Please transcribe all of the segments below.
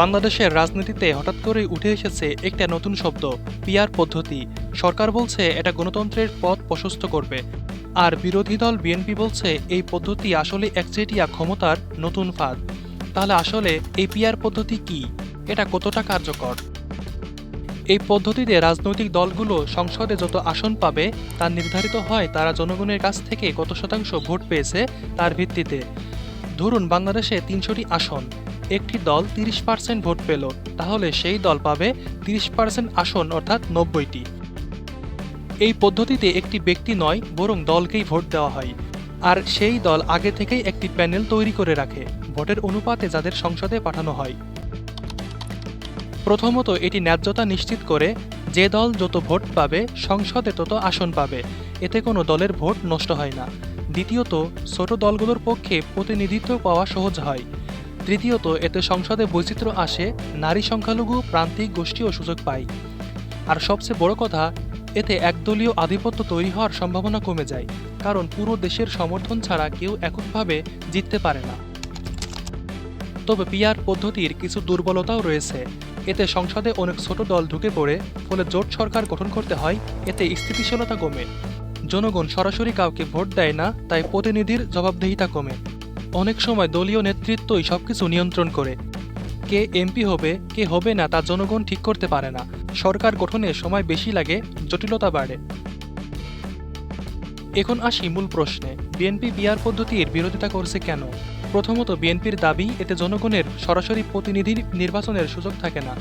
বাংলাদেশের রাজনীতিতে হঠাৎ করেই উঠে এসেছে একটা নতুন শব্দ পিয়ার পদ্ধতি। সরকার বলছে এটা গণতন্ত্রের পথ প্রশস্ত করবে। আর বিরোধী দল বিএনপি বলছে এই পদ্ধতি আসলে একচেটিয়া ক্ষমতার নতুন ফাঁদ। তাহলে আসলে এই পিয়ার পদ্ধতি কি? এটা কতটা কার্যকর? এই পদ্ধতিতে রাজনৈতিক দলগুলো সংসদে যত আসন পাবে তা নির্ধারিত হয় তারা জনগণের কাছ থেকে কত শতাংশ ভোট পেয়েছে তার ভিত্তিতে। ধরুন বাংলাদেশে তিনশোটি আসন। একটি দল তিরিশ পার্সেন্ট ভোট পেল, তাহলে সেই দল পাবে তিরিশ পার্সেন্ট আসন, অর্থাৎ নব্বইটি। এই পদ্ধতিতে একটি ব্যক্তি নয়, বরং দলকেই ভোট দেওয়া হয়। আর সেই দল আগে থেকেই একটি প্যানেল তৈরি করে রাখে, ভোটের অনুপাতে যাদের সংসদে পাঠানো হয়। প্রথমত এটি ন্যায্যতা নিশ্চিত করে, যে দল যত ভোট পাবে, সংসদে তত আসন পাবে, এতে কোনো দলের ভোট নষ্ট হয় না। দ্বিতীয়ত, ছোট দলগুলোর পক্ষে প্রতিনিধিত্ব পাওয়া সহজ হয়। তৃতীয়ত, এতে সংসদে বৈচিত্র্য আসে, নারী সংখ্যালঘু, প্রান্তিক গোষ্ঠীও সুযোগ পায়। আর সবচেয়ে বড় কথা, এতে একদলীয় আধিপত্য তৈরি হওয়ার সম্ভাবনা কমে যায়, কারণ পুরো দেশের সমর্থন ছাড়া কেউ এককভাবে জিততে পারে না। তবে পিআর পদ্ধতির কিছু দুর্বলতাও রয়েছে। এতে সংসদে অনেক ছোট দল ঢুকে পড়ে, ফলে জোট সরকার গঠন করতে হয়, এতে স্থিতিশীলতা কমে। জনগণ সরাসরি কাউকে ভোট দেয় না, তাই প্রতিনিধির জবাবদেহিতা কমে। অনেক সময় দলীয় নেতৃত্বই সবকিছু নিয়ন্ত্রণ করে। কে এমপি হবে, কে হবে না তা জনগণ ঠিক করতে পারে না। সরকার গঠনে সময় বেশি লাগে, জটিলতা বাড়ে। এখন আসি মূল প্রশ্নে। বিএনপি বিয়ার পদ্ধতির বিরোধিতা করছে কেন? প্রথমত, বিএনপির দাবি, এতে জনগণের সরাসরি প্রতিনিধি নির্বাচনের সুযোগ থাকে না।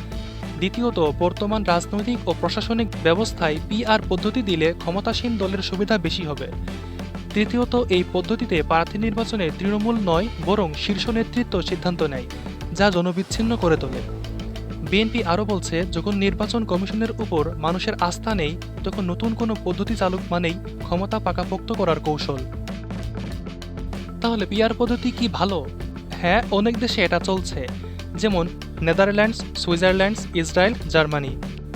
দ্বিতীয়ত, বর্তমান রাজনৈতিক ও প্রশাসনিক ব্যবস্থায় পিআর পদ্ধতি দিলে ক্ষমতাসীন দলের সুবিধা বেশি হবে। তৃতীয়ত, এই পদ্ধতিতে প্রার্থী নির্বাচনে তৃণমূল নয়, বরং শীর্ষ নেতৃত্ব সিদ্ধান্ত নেয়, যা জনবিচ্ছিন্ন করে তোলে। বিএনপি আরও বলছে, যখন নির্বাচন কমিশনের উপর মানুষের আস্থা নেই, তখন নতুন কোনো পদ্ধতি চালুক মানেই ক্ষমতা পাকাপোক্ত করার কৌশল। তাহলে পিআর পদ্ধতি কি ভালো? হ্যাঁ অনেক দেশে এটা চলছে, যেমন নেদারল্যান্ডস, সুইজারল্যান্ডস, ইসরায়েল, জার্মানি।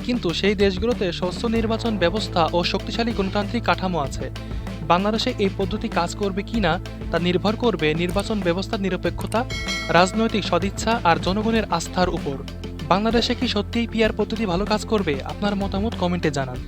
কিন্তু সেই দেশগুলোতে স্বচ্ছ নির্বাচন ব্যবস্থা ও শক্তিশালী গণতান্ত্রিক কাঠামো আছে। বাংলাদেশে এই পদ্ধতি কাজ করবে কি না তা নির্ভর করবে নির্বাচন ব্যবস্থার নিরপেক্ষতা, রাজনৈতিক সদিচ্ছা আর জনগণের আস্থার উপর। বাংলাদেশে কি সত্যিই পিআর পদ্ধতি ভালো কাজ করবে? আপনার মতামত কমেন্টে জানান।